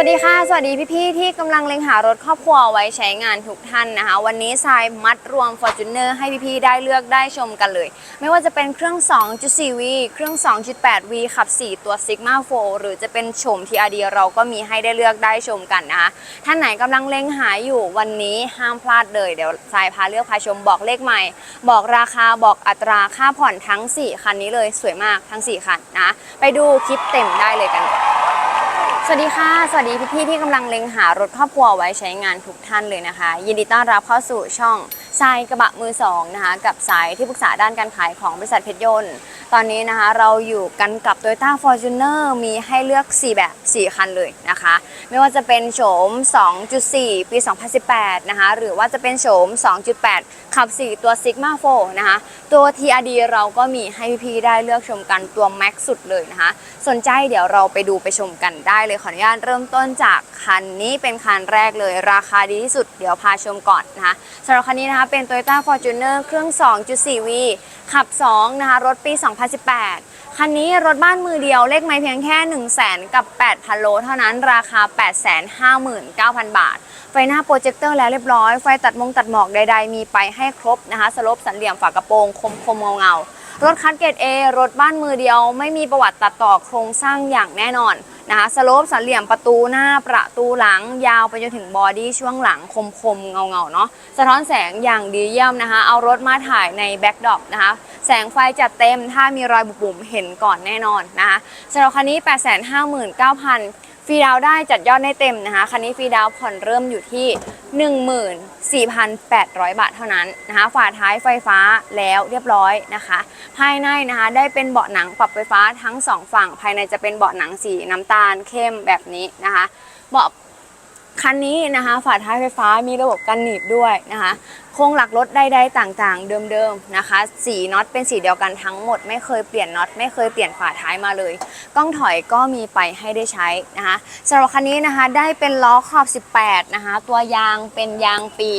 สวัสดีค่ะ สวัสดีพี่ๆที่กำลังเล็งหารถครอบครัวไว้ใช้งานทุกท่านนะคะ วันนี้ทรายมัดรวม Fortuner ให้พี่ๆได้เลือกได้ชมกันเลย ไม่ว่าจะเป็นเครื่อง 2.4V เครื่อง 2.8V ขับ 4 ตัว Sigma 4 หรือจะเป็นโฉม TRD เราก็มีให้ได้เลือกได้ชมกันนะคะท่านไหนกำลังเล็งหาอยู่วันนี้ห้ามพลาดเลยเดี๋ยวทรายพาเลือกพาชมบอกเลขใหม่ บอกราคาบอกอัตราค่าผ่อนทั้ง 4 คันนี้เลยสวยมากทั้ง 4 คันนะไปดูคลิปเต็มได้เลยกัน สวัสดีค่ะ สวัสดีพี่ๆที่กำลังเล็งหารถครอบครัวไว้ใช้งานทุกท่านเลยนะคะ ยินดีต้อนรับเข้าสู่ช่องทรายกระบะมือสองนะคะ กับสายที่ปรึกษาด้านการขายของบริษัทเพชรยนต์ตอนนี้นะคะเราอยู่กันกับ Toyota Fortuner มีให้เลือก 4 แบบ 4 คันเลยนะคะ ไม่ว่าจะเป็นโฉม 2.4 ปี 2018 นะคะ หรือว่าจะเป็นโฉม 2.8 ขับ 4 ตัว Sigma 4 นะคะ ตัว TRD เราก็มีให้พี่ได้เลือกชมกันตัว Max สุดเลยนะคะ สนใจเดี๋ยวเราไปดูไปชมกันได้เลย ขออนุญาตเริ่มต้นจากคันนี้เป็นคันแรกเลย ราคาดีที่สุดเดี๋ยวพาชมก่อนนะคะสำหรับคันนี้นะคะเป็น Toyota Fortuner เครื่อง 2.4V ขับ 2 นะคะรถปี2018 คันนี้รถบ้านมือเดียวเลขไม่เพียงแค่ 1 0 0 0 0แกับ 8,000 โลเท่านั้นราคา 859,000 บาท ไฟหน้าโปรเจคเตอร์แล้วเรียบร้อย ไฟตัดมงตัดหมอกใดๆ มีไปให้ครบนะคะ สลบสันเหลี่ยมฝากระโปรง คมคมเงาเงา รถคันเกรด A รถบ้านมือเดียว ไม่มีประวัติตัดต่อโครงสร้างอย่างแน่นอนนะคะสโลปสันเหลี่ยมประตูหน้าประตูหลังยาวไปจนถึงบอดี้ช่วงหลังคมคมๆเงาเงาๆเนาะสะท้อนแสงอย่างดีเยี่ยมนะคะ เอารถมาถ่ายในแบ็กดรอปนะคะ แสงไฟจัดเต็มถ้ามีรอยบุ๋มเห็นก่อนแน่นอนนะคะสำหรับคันนี้ 859,000 ฟรีดาวได้จัดยอดได้เต็มนะคะคันนี้ฟรีดาวผ่อนเริ่มอยู่ที่ 14,800 บาทเท่านั้นนะคะฝาท้ายไฟฟ้าแล้วเรียบร้อยนะคะ ภายในนะคะได้เป็นเบาะหนังปรับไฟฟ้าทั้งสองฝั่ง ภายในจะเป็นเบาะหนังสีน้ำตาลเข้มแบบนี้นะคะเบาะ คันนี้นะคะฝาท้ายไฟฟ้ามีระบบกันหนีบด้วยนะคะโครงหลักรถใดๆต่างๆ เดิมๆนะคะสีน็อตเป็นสีเดียวกันทั้งหมด ไม่เคยเปลี่ยนน็อตไม่เคยเปลี่ยนฝาท้ายมาเลย กล้องถอยก็มีไปให้ได้ใช้นะคะสำหรับคันนี้นะคะได้เป็นล้อขอบ 18นะคะตัวยางเป็นยางปี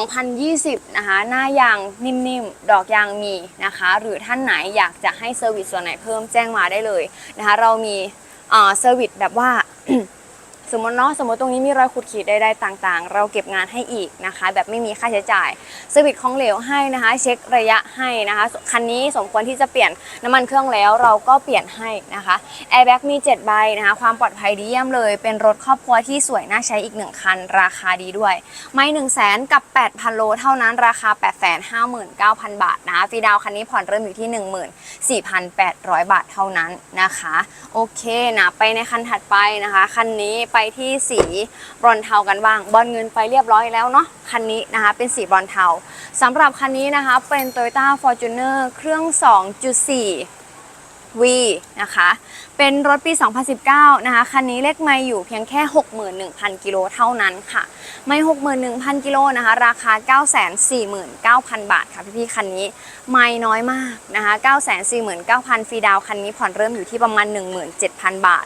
2020 นะคะ หน้ายางนิ่มๆ ดอกยางมีนะคะ หรือท่านไหนอยากจะให้เซอร์วิสส่วนไหนเพิ่มแจ้งมาได้เลยนะคะ เรามีเอ่อเซอร์วิสแบบว่า สมมติเนาะสมมติตรงนี้มีรอยขูดขีดใดๆต่างๆ เราเก็บงานให้อีกนะคะ แบบไม่มีค่าใช้จ่ายเซอร์วิสของเหลวให้นะคะ เช็คระยะให้นะคะคันนี้สมควรที่จะเปลี่ยนน้ำมันเครื่องแล้วเราก็เปลี่ยนให้นะคะแอร์แบ็กมี 7 ใบนะคะความปลอดภัยดีเยี่ยมเลย เป็นรถครอบครัวที่สวยน่าใช้อีก 1 คัน ราคาดีด้วย ไม่1 0 0 0 0แสนกับ 8,000 โลเท่านั้นราคา 859,000 บาทนะคะฟรีดาวน์คันนี้ผ่อนเริ่มอยู่ที่ 14,800 บาทเท่านั้นนะคะ โอเคนะไปในคันถัดไปนะคะ คันนี้ไปที่สีบรอนเทากันบ้าง บอลเงินไปเรียบร้อยแล้วเนาะคันนี้นะคะเป็นสีบรอนเทาสำหรับคันนี้นะคะเป็น Toyota Fortuner เครื่อง 2.4 V นะคะ เป็นรถปี 2019 นะคะ คันนี้เลขไม่อยู่เพียงแค่ 61,000 กิโลเท่านั้นค่ะ ไม่ 61,000 กิโลนะคะ ราคา 949,000 บาทค่ะพี่ๆ คันนี้ ไม่น้อยมากนะคะ 949,000 ฟรีดาวน์คันนี้ผ่อนเริ่มอยู่ที่ประมาณ 17,000 บาท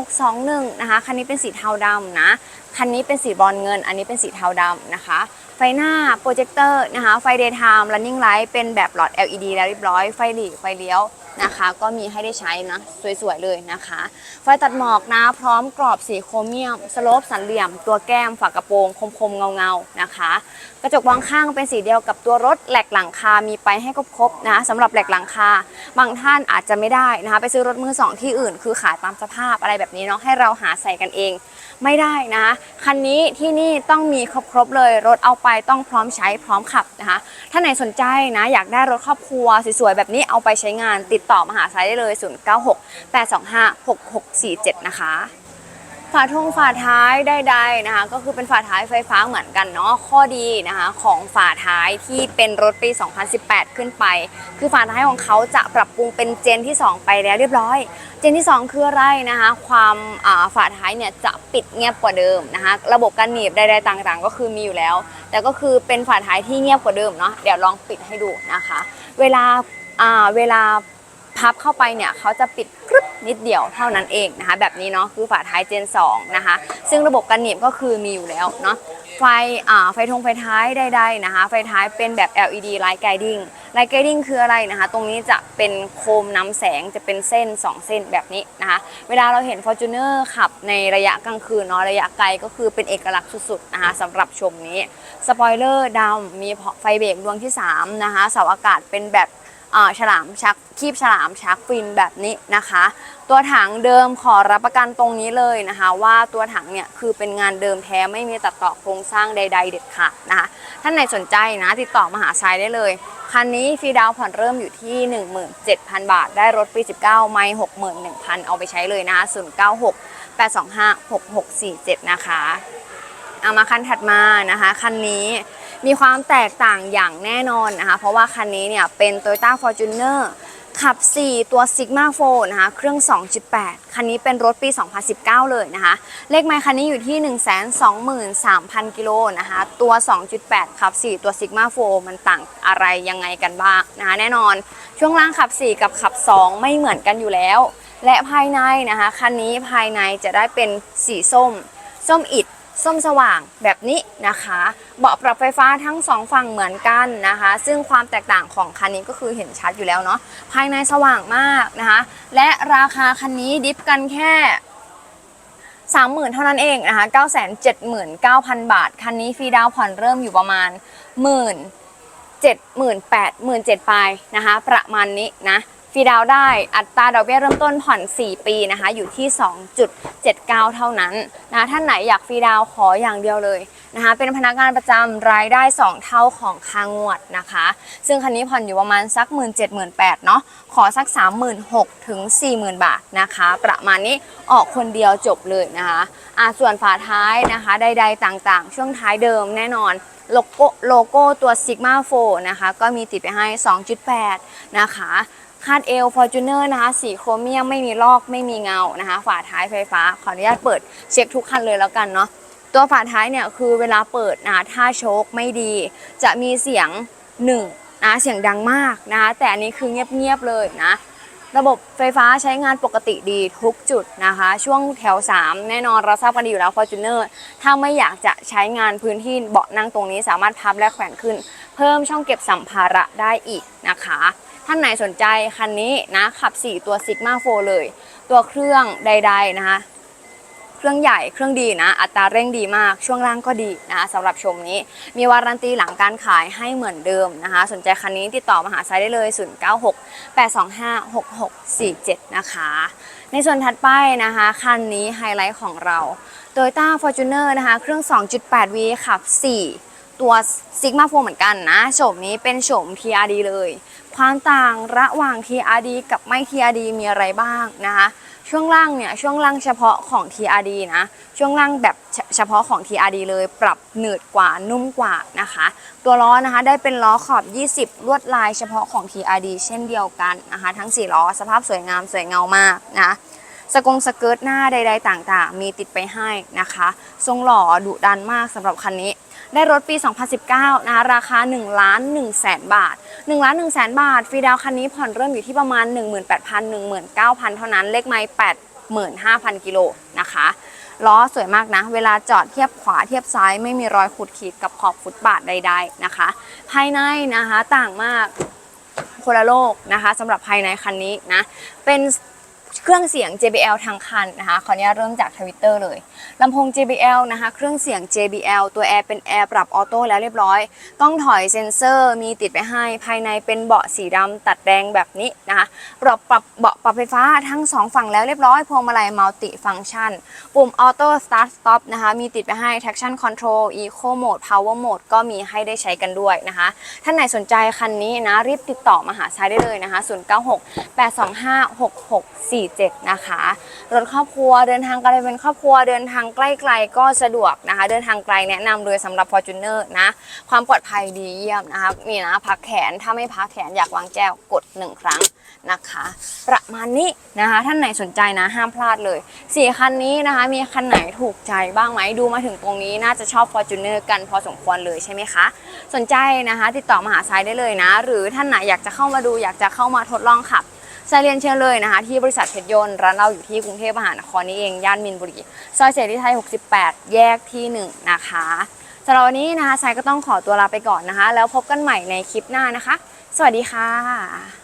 3621 นะคะ คันนี้เป็นสีเทาดำนะ คันนี้เป็นสีบอนเงิน อันนี้เป็นสีเทาดำนะคะไฟหน้าโปรเจคเตอร์นะคะ ไฟ daytime running light เป็นแบบหลอด LED แล้วเรียบร้อย ไฟหลีไฟเลี้ยว นะคะ ก็มีให้ได้ใช้นะ สวย ๆ เลยนะคะ ไฟตัดหมอกนะ พร้อมกรอบสีโครเมียม สโลปสันเหลี่ยม ตัวแก้มฝากระโปรง คม ๆ เงา ๆ นะคะ กระจกมองข้างเป็นสีเดียวกับตัวรถแหลกหลังคา มีไปให้ครบๆนะสำหรับแหลกหลังคา บางท่านอาจจะไม่ได้นะคะ ไปซื้อรถมือสองที่อื่น คือขายตามสภาพอะไรแบบนี้เนาะ ให้เราหาใส่กันเอง ไม่ได้นะ คันนี้ที่นี่ต้องมีครบๆเลย รถเอาไปต้องพร้อมใช้พร้อมขับนะคะ ถ้าไหนสนใจนะ อยากได้รถครอบครัวสวยๆแบบนี้เอาไปใช้งานติดต่อมาหาสายได้เลย 096 825 6647 นะคะฝาทงฝาท้ายใดๆนะคะ ก็คือเป็นฝาท้ายไฟฟ้าเหมือนกันเนาะข้อดีนะคะของฝาท้ายที่เป็นรถปี 2018 ขึ้นไป คือฝาท้ายของเขาจะปรับปรุงเป็นเจนที่ 2 ไปแล้วเรียบร้อย เจนที่ 2 คืออะไรนะคะ ความฝาท้ายเนี่ยจะปิดเงียบกว่าเดิมนะคะ ระบบการหนีบใดๆต่างๆ ก็คือมีอยู่แล้ว แต่ก็คือเป็นฝาท้ายที่เงียบกว่าเดิมเนาะเดี๋ยวลองปิดให้ดูนะคะ เวลาเวลา พับเข้าไปเนี่ยเขาจะปิดกรึบนิดเดียวเท่านั้นเองนะคะ แบบนี้เนาะคือฝาท้ายเจน 2 นะคะ ซึ่งระบบกันหนีบก็คือมีอยู่แล้วเนาะไฟอ่าไฟทงไฟท้ายใดๆนะคะ ไฟท้ายเป็นแบบ LED light guiding ไลท์เกดิ้งคืออะไรนะคะ ตรงนี้จะเป็นโคมนำแสงจะเป็นเส้น 2 เส้นแบบนี้นะคะ เวลาเราเห็น Fortuner ขับในระยะกลางคืนเนาะระยะไกลก็คือเป็นเอกลักษณ์สุดๆนะคะสำหรับชมนี้ สปอยเลอร์ดำมีไฟเบรกดวงที่ 3 นะคะ เสาอากาศเป็นแบบ ฉลามชักคีบฉลามชักฟินแบบนี้นะคะ ตัวถังเดิมขอรับประกันตรงนี้เลยนะคะ ว่าตัวถังเนี่ยคือเป็นงานเดิมแท้ไม่มีตัดต่อโครงสร้างใด ๆ เด็ดขาดนะคะท่านไหนสนใจนะติดต่อมาหาทรายได้เลยคันนี้ฟรีดาวน์ผ่อนเริ่มอยู่ที่ 17,000 บาท ได้รถปี 19 ไม่ 61,000 เอาไปใช้เลยนะคะ096 825 6647 นะคะเอามาคันถัดมานะคะ คันนี้ มีความแตกต่างอย่างแน่นอนนะคะ เพราะว่าคันนี้เนี่ยเป็น Toyota Fortuner ขับ 4 ตัว Sigma 4นะคะ เครื่อง 2.8 คันนี้เป็นรถปี 2019 เลยนะคะ เลขไมล์คันนี้อยู่ที่ 123,000 กิโลนะคะ ตัว 2.8 ขับ 4 ตัว Sigma 4 มันต่างอะไรยังไงกันบ้างนะคะ แน่นอน ช่วงล่างขับ 4 กับขับ 2 ไม่เหมือนกันอยู่แล้ว และภายในนะคะ คันนี้ภายในจะได้เป็นสีส้ม ส้มอิฐ ส้มสว่างแบบนี้นะคะ เบาะปรับไฟฟ้าทั้งสองฝั่งเหมือนกันนะคะ ซึ่งความแตกต่างของคันนี้ก็คือเห็นชัดอยู่แล้วเนาะภายในสว่างมากนะคะ และราคาคันนี้ดิฟกันแค่30,000 เท่านั้นเองนะคะ 979,000 บาท คันนี้ฟรีดาวผ่อนเริ่มอยู่ประมาณหมื่นเจ็ดหมื่นแปดหมื่นเจ็ดปลายนะคะ ประมาณนี้นะ ฟรีดาวได้อัตราดอกเบี้ยเริ่มต้นผ่อน 4 ปีนะคะ อยู่ที่ 2.79 เท่านั้นนะท่านไหนอยากฟรีดาวขออย่างเดียวเลยนะคะ เป็นพนักงานประจำรายได้ 2 เท่าของค่างวดนะคะ ซึ่งคันนี้ผ่อนอยู่ประมาณสัก 1 7 0 0 0 8เนาะขอสัก 36,000ถึง40,000 บาทนะคะ ประมาณนี้ออกคนเดียวจบเลยนะคะอ่าส่วนฝาท้ายนะคะใดๆต่างๆ ช่วงท้ายเดิมแน่นอนโลโก้โลโก้ตัว Sigma 4นะคะ ก็มีติดไปให้ 2.8 นะคะ คาดเอล Fortuner นะคะ สีโครเมียมไม่มีลอกไม่มีเงานะคะ ฝาท้ายไฟฟ้า ขออนุญาตเปิดเช็คทุกคันเลยแล้วกันเนาะ ตัวฝาท้ายเนี่ยคือเวลาเปิดนะคะถ้าโชคไม่ดี จะมีเสียงหนึ่งนะเสียงดังมากนะคะ แต่อันนี้คือเงียบๆเลยนะ ระบบไฟฟ้าใช้งานปกติดีทุกจุดนะคะ ช่วงแถว 3 แน่นอนเราทราบกันดีอยู่แล้ว Fortuner ถ้าไม่อยากจะใช้งานพื้นที่เบาะนั่งตรงนี้สามารถพับและแขวนขึ้น เพิ่มช่องเก็บสัมภาระได้อีกนะคะ ท่านไหนสนใจคันนี้นะขับ 4 ตัว Sigma 4เลย ตัวเครื่องใด ๆนะคะ เครื่องใหญ่เครื่องดีนะ อัตราเร่งดีมากช่วงล่างก็ดีนะคะสำหรับชมนี้ มีวารันตีหลังการขายให้เหมือนเดิมนะคะ สนใจคันนี้ติดต่อมาหาไซด์ได้เลย 096 825 6647 นะคะ ในส่วนถัดไปนะคะคันนี้ไฮไลท์ของเรา Toyota Fortuner นะคะเครื่อง 2.8V ขับ 4ตัว Sigma 4เหมือนกันนะโฉมนี้เป็นโฉม TRD เลย ความต่างระหว่าง TRD กับไม่ TRD มีอะไรบ้างนะคะช่วงล่างเนี่ยช่วงล่างเฉพาะของ TRD นะช่วงล่างแบบเฉพาะของ TRD เลยปรับหนืดกว่านุ่มกว่านะคะ ตัวล้อนะคะได้เป็นล้อขอบ 20 ลวดลายเฉพาะของ TRD เช่นเดียวกันนะคะ ทั้ง 4 ล้อสภาพสวยงามสวยเงามากนะสกงสเกิร์ตหน้าใด ๆ ต่างๆ มีติดไปให้นะคะ ทรงหล่อดุดันมากสำหรับคันนี้ ได้รถปี 2019 นะคะราคา1ล้าน1แสนบาท1ล้าน1แสนบาทฟรีดาวน์คันนี้ผ่อนเริ่มอยู่ที่ประมาณ 18,000 19,000 เท่านั้นเลขไม้85,000 กิโลนะคะล้อสวยมากนะ เวลาจอดเทียบขวาเทียบซ้ายไม่มีรอยขูดขีดกับขอบฟุตบาทใด ๆนะคะ ภายในนะคะต่างมากคนละโลกนะคะสำหรับภายในคันนี้นะเป็น เครื่องเสียง JBL ทางคันนะคะขออนุญาตเริ่มจากทวิตเตอร์เลยลำโพง JBL นะคะเครื่องเสียง JBL ตัวแอร์เป็นแอร์ปรับออโต้แล้วเรียบร้อยกล้องถอยเซ็นเซอร์มีติดไปให้ ภายในเป็นเบาะสีดำตัดแดงแบบนี้นะคะปรับปรับเบาะปรับไฟฟ้าทั้งสองฝั่งแล้วเรียบร้อย พวงมาลัยมัลติฟัง c t ชัน ปุ่มออโต้สตาร์ทสต็อปนะคะมีติดไปให้ traction control eco mode power mode ก็มีให้ได้ใช้กันด้วยนะคะท่านไหนสนใจคันนี้นะรีบติดต่อมาหาซายได้เลยนะคะ096825664 47 นะคะ รถครอบครัวเดินทางไกลเป็นครอบครัวเดินทางใกล้ๆก็สะดวกนะคะ เดินทางไกลแนะนำเลยสำหรับ Fortuner นะ ความปลอดภัยดีเยี่ยมนะคะนี่นะพักแขนถ้าไม่พักแขนอยากวางแก้วกดหนึ่งครั้งนะคะ ประมาณนี้นะคะท่านไหนสนใจนะห้ามพลาดเลยสี่คันนี้นะคะ มีคันไหนถูกใจบ้างไหมดูมาถึงตรงนี้น่าจะชอบ Fortuner กันพอสมควรเลยใช่ไหมคะ สนใจนะคะ ติดต่อมาหาซายได้เลยนะ หรือท่านไหนอยากจะเข้ามาดูอยากจะเข้ามาทดลองขับ สายเรียนเชิญเลยนะคะ ที่บริษัทเพชรยนต์ร้านเราอยู่ที่กรุงเทพมหานครนี่เองย่านมินบุรีซอยเสรีไทย 68 แยกที่ 1 นะคะสำหรับวันนี้นะคะสายก็ต้องขอตัวลาไปก่อนนะคะ แล้วพบกันใหม่ในคลิปหน้านะคะ สวัสดีค่ะ